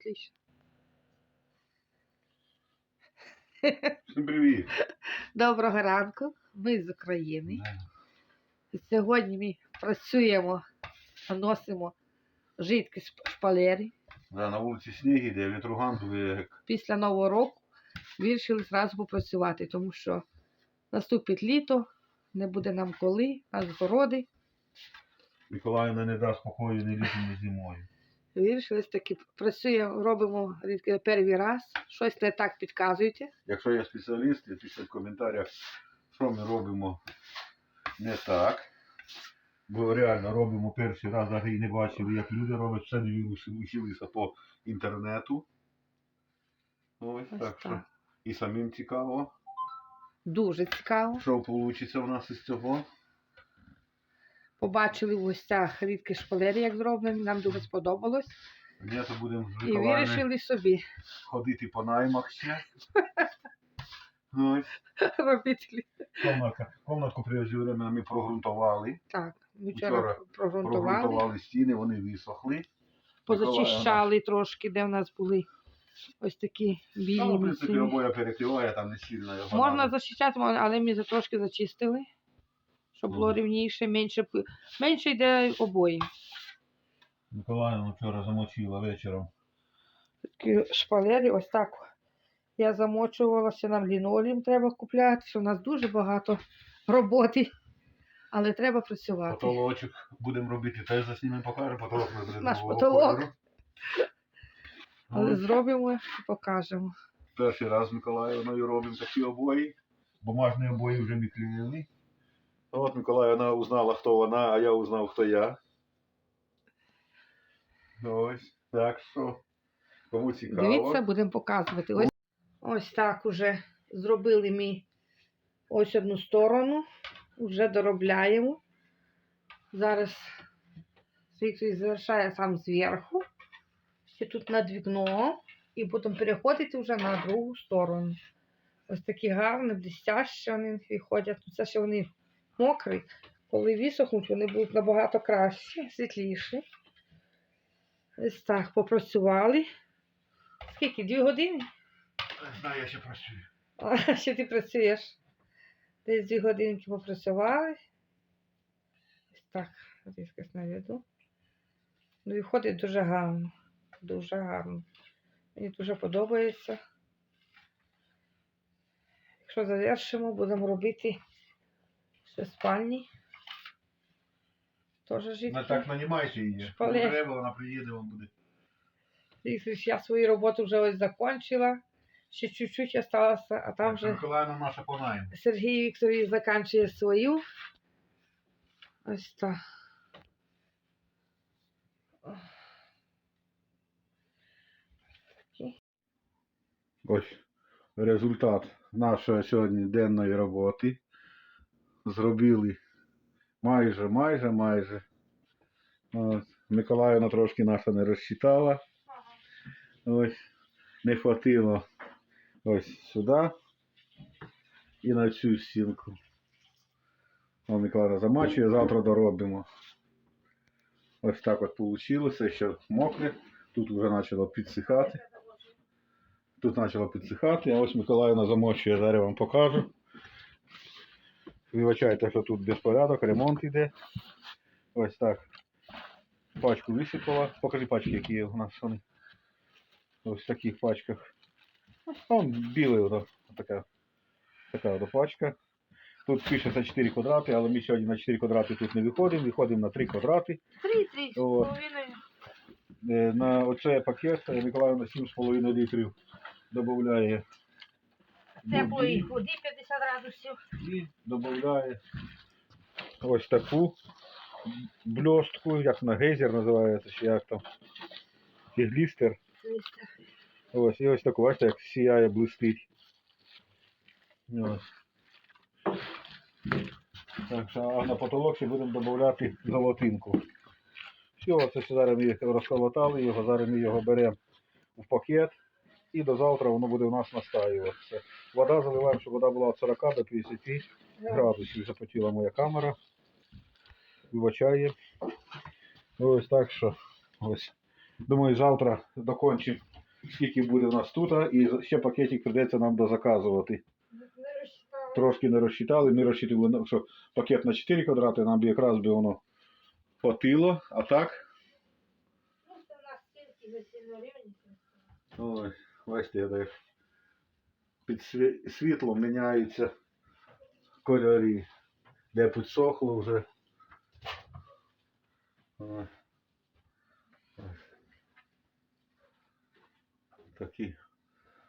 отлично. Всім привіт. Доброго ранку, ми з України. Да. Сьогодні ми працюємо, носимо жидкі шп- шпалери. Да, на вулиці сніг іде, вітруган дує Після Нового року вирішили зразу попрацювати, тому що наступить літо, не буде нам коли, нас городи. Миколаївна не дасть спокою ні літом, ні зимою. Вирішили таки працюємо, робимо перший раз. Щось не так підказуєте. Якщо є спеціалісти, пишіть в коментарях, що ми робимо не так. Бо реально робимо перший раз, і не бачили, як люди роблять, все дивилися, вчилися по інтернету. Ось, Ось так що. І самим цікаво, Дуже цікаво. що вийде в нас із цього. Побачили в гостях рідкі шпалери, як зроблені, нам дуже сподобалось. Літо будемо з І вирішили собі ходити по наймах ще. Робити. Комнатка. Комнатку прежде время ми прогрунтували. Так, ми вчора Вчора прогрунтували, Прогрунтували стіни, вони висохли. позачищали трошки, де в нас були ось такі білі Там, в принципі, місцини. обоя перекриває, там не сильно його Можна надо. зачищати, але ми за трошки зачистили, щоб було рівніше, менше, менше йде обої. Миколаївна вчора замочила вечором. Такі шпалери, ось так. Я замочувалася, нам лінолеум треба купляти, що в нас дуже багато роботи, але треба працювати. Потолочок будемо робити, теж заснімемо покажемо. Потолок ми Наш потолок. кольору. Але зробимо і покажемо. Перший раз з Миколаївною робимо такі обої. Бумажні обої вже ми клеїли. От Миколаївна узнала, хто вона, а я узнав, хто я. Ось. Так що, кому цікаво. Дивіться, будемо показувати. Ось, ось так уже зробили ми ось одну сторону, вже доробляємо. Зараз Віктор завершає сам зверху, ще тут над вікном, і потім переходити вже на другу сторону. Ось такі гарні, блістящі вони виходять. Ну, Це ще вони мокрі. Коли висохнуть, вони будуть набагато кращі, світліші. Ось так попрацювали. Скільки? Дві години? Не знаю, я ще працюю. А ще ти працюєш? Десь дві годинки попрацювали. Ось так, різкось наведу. Ну і ходить дуже гарно. Дуже гарно. Мені дуже подобається. Якщо завершимо, будемо робити ще спальні. Теж житки. Не так нанімайте її. Шпалер. Треба, вона приїде, вам буде. Дивіться, Я свою роботу вже ось закончила. Ще чуть-чуть осталося, а там вже Миколаївна наша. Сергій Вікторович закінчує свою. Ось так. Ось результат нашої сьогодні денної роботи. Зробили майже, майже, майже. От. Миколаївна трошки наша не розчитала. Ось. Не хватило ось сюди і на цю стінку. О, Миколаївна замачує, завтра доробимо. Ось так от вийшло, ще мокре. Тут вже почало підсихати. Тут почало підсихати, а ось Миколаївна замочує, зараз вам покажу. Вибачайте, що тут безпорядок, ремонт іде. Ось так. Пачку висипала. Покажи пачки, які є у нас вони. Ось в таких пачках. Вон білий воно, така, така воно пачка. Тут пишеться 4 квадрати, але ми сьогодні на 4 квадрати тут не виходимо, виходимо на 3 квадрати. Три, три, з От. половиною. Е, На оцей пакет е, Миколаївна 7,5 літрів додає Теплої води 50 градусів. і додає ось таку бльостку, як на гейзер називається, чи як там. Фіглістер. Ось, і ось таку, бачите, як сіяє, блистить. Ось. Так, що, а на потолок ще будемо додати золотинку. Все, це зараз ми розколотали його, зараз ми його беремо в пакет і до завтра воно буде у нас настаюватися. Вода заливаємо, щоб вода була від 40 до 50 градусів. Запотіла моя камера. Вибачає. Ось так що ось Думаю, завтра докончимо, скільки буде в нас тут, і ще пакетик прийдеться нам дозаказувати. Трошки не розчитали, ми розчитували, що пакет на 4 квадрати, нам якраз би воно хватило, а так. Ой, так під сві- світлом міняються кольори. Де підсохло вже. Такі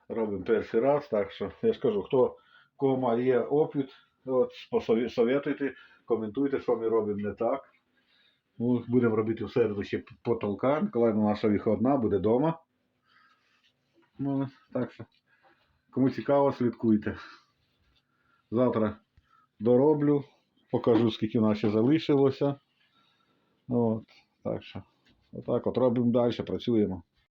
робимо перший раз, так що я ж кажу, хто в кого має опит, от, посові- советуйте, коментуйте, що ми робимо не так. Ну, будемо робити в середу ще потолка. Миколаївна наша виходна, буде вдома. Ну, так що, кому цікаво, слідкуйте. Завтра дороблю, покажу, скільки в нас ще залишилося. От, так що, отак от робимо далі, працюємо.